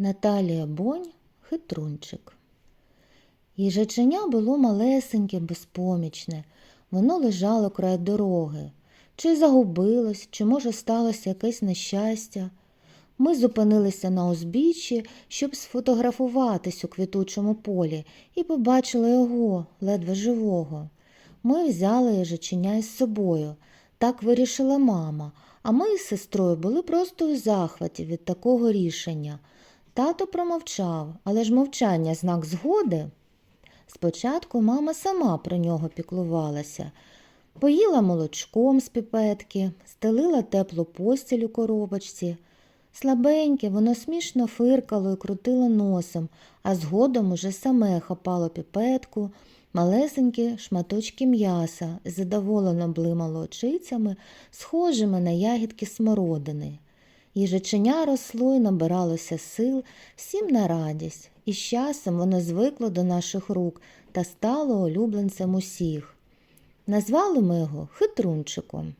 Наталія Бонь хитрунчик. Їжаченя було малесеньке, безпомічне. Воно лежало край дороги. Чи загубилось, чи, може, сталося якесь нещастя. Ми зупинилися на узбіччі, щоб сфотографуватись у квітучому полі, і побачили його, ледве живого. Ми взяли їжаченя із собою. Так вирішила мама, а ми з сестрою були просто у захваті від такого рішення. Тато промовчав, але ж мовчання знак згоди. Спочатку мама сама про нього піклувалася. Поїла молочком з піпетки, стелила теплу постіль у коробочці. Слабеньке, воно смішно фиркало і крутило носом, а згодом уже саме хапало піпетку, малесенькі шматочки м'яса, задоволено блимало очицями, схожими на ягідки смородини. Їжаченя росло і набиралося сил всім на радість, і з часом воно звикло до наших рук та стало улюбленцем усіх. Назвали ми його хитрунчиком.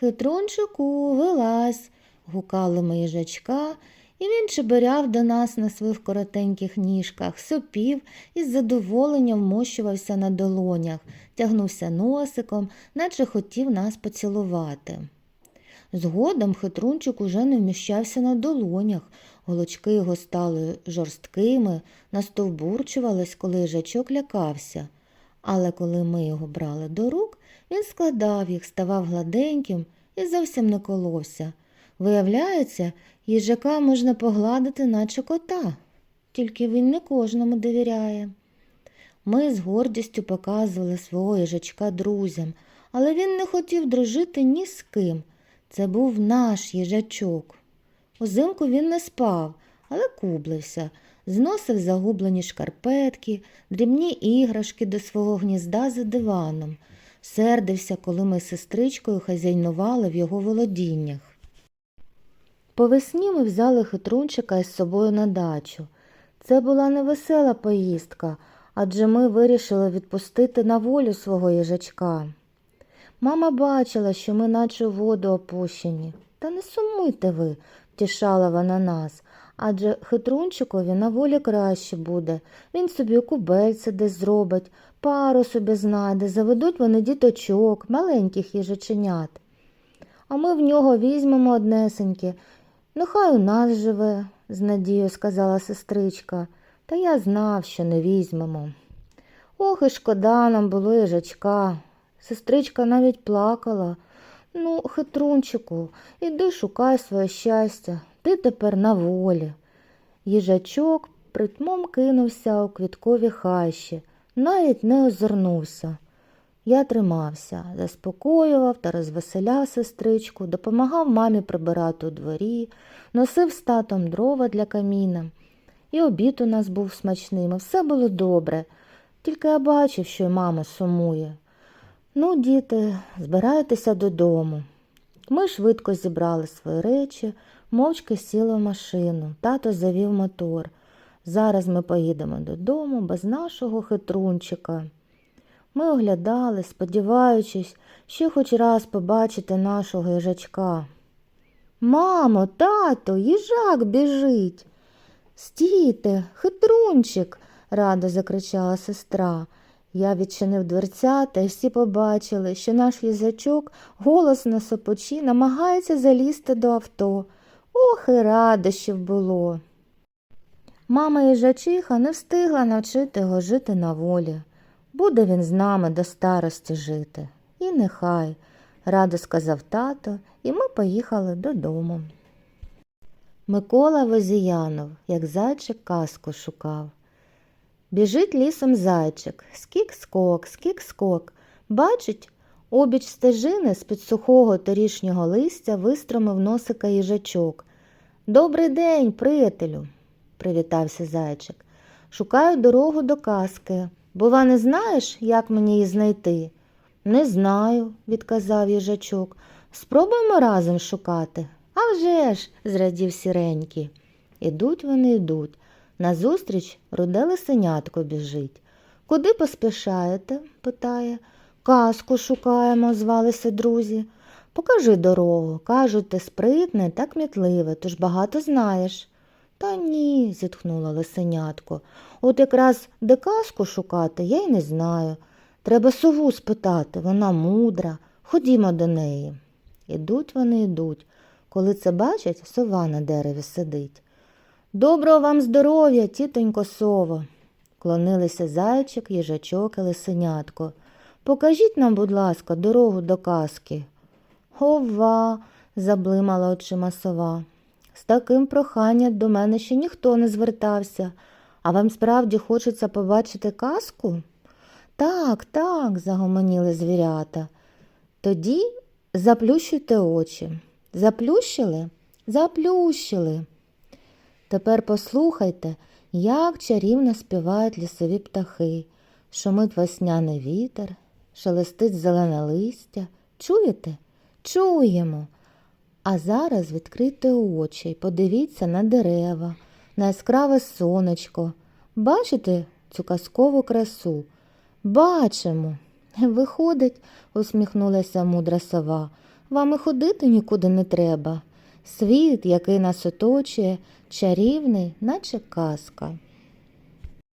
Хитрунчику, вилазь, гукали ми їжачка, і він чебиряв до нас на своїх коротеньких ніжках, сопів і з задоволенням вмощувався на долонях, тягнувся носиком, наче хотів нас поцілувати. Згодом хитрунчик уже не вміщався на долонях, голочки його стали жорсткими, настовбурчувались, коли їжачок лякався. Але коли ми його брали до рук, він складав їх, ставав гладеньким і зовсім не коловся. Виявляється, їжака можна погладити, наче кота, тільки він не кожному довіряє. Ми з гордістю показували свого їжачка друзям, але він не хотів дружити ні з ким. Це був наш їжачок. Узимку він не спав, але кублився, зносив загублені шкарпетки, дрібні іграшки до свого гнізда за диваном, сердився, коли ми з сестричкою хазяйнували в його володіннях. По весні ми взяли хитрунчика із собою на дачу. Це була невесела поїздка, адже ми вирішили відпустити на волю свого їжачка. Мама бачила, що ми наче воду опущені. Та не сумуйте ви, втішала вона нас, адже хитрунчикові на волі краще буде. Він собі кубельце десь зробить, пару собі знайде, заведуть вони діточок, маленьких їжаченят. А ми в нього візьмемо однесеньке. Нехай у нас живе, з надією сказала сестричка, та я знав, що не візьмемо. Ох, і шкода нам було їжачка. Сестричка навіть плакала. Ну, хитрунчику, іди шукай своє щастя, ти тепер на волі. Їжачок притмом кинувся у квіткові хащі, навіть не озирнувся. Я тримався, заспокоював та розвеселяв сестричку, допомагав мамі прибирати у дворі, носив з татом дрова для каміна. І обід у нас був смачним, і все було добре. Тільки я бачив, що й мама сумує. Ну, діти, збирайтеся додому. Ми швидко зібрали свої речі, мовчки сіли в машину. Тато завів мотор. Зараз ми поїдемо додому без нашого хитрунчика. Ми оглядали, сподіваючись, ще хоч раз побачити нашого їжачка. Мамо, тато, їжак біжить. Стійте, хитрунчик, радо закричала сестра. Я відчинив дверцята, і всі побачили, що наш їжачок голосно сопочі намагається залізти до авто. Ох, і радощів було. Мама їжачиха не встигла навчити його жити на волі. Буде він з нами до старості жити. І нехай, радо сказав тато, і ми поїхали додому. Микола Возіянов, як зайчик казку шукав. Біжить лісом зайчик, скік-скок, скік-скок. Бачить, обіч стежини з-під сухого торішнього листя вистромив носика їжачок. Добрий день, приятелю, привітався зайчик. Шукаю дорогу до казки. Бува, не знаєш, як мені її знайти? Не знаю, відказав їжачок. Спробуємо разом шукати. «А вже ж!» – зрадів сіренький. Ідуть вони йдуть. Назустріч руде лисенятко біжить. Куди поспішаєте? питає. Казку шукаємо, звалися друзі. Покажи дорогу. Кажуть, ти спритне та кмітливе, тож багато знаєш. Та ні, зітхнула лисенятко. От якраз де казку шукати, я й не знаю. Треба сову спитати, вона мудра. Ходімо до неї. Ідуть вони йдуть. Коли це бачать, сова на дереві сидить. Доброго вам здоров'я, тітонько сово. Клонилися зайчик, їжачок і лисенятко. Покажіть нам, будь ласка, дорогу до казки. Ова, заблимала очима сова. З таким проханням до мене ще ніхто не звертався. А вам справді хочеться побачити казку? Так, так, загомоніли звірята. Тоді заплющуйте очі. Заплющили? Заплющили. Тепер послухайте, як чарівно співають лісові птахи, шумить весняний вітер, шелестить зелене листя. Чуєте? Чуємо. А зараз відкрийте очі і подивіться на дерева, на яскраве сонечко. Бачите цю казкову красу? Бачимо. Виходить, усміхнулася мудра сова. Вам і ходити нікуди не треба. Світ, який нас оточує, чарівний, наче казка.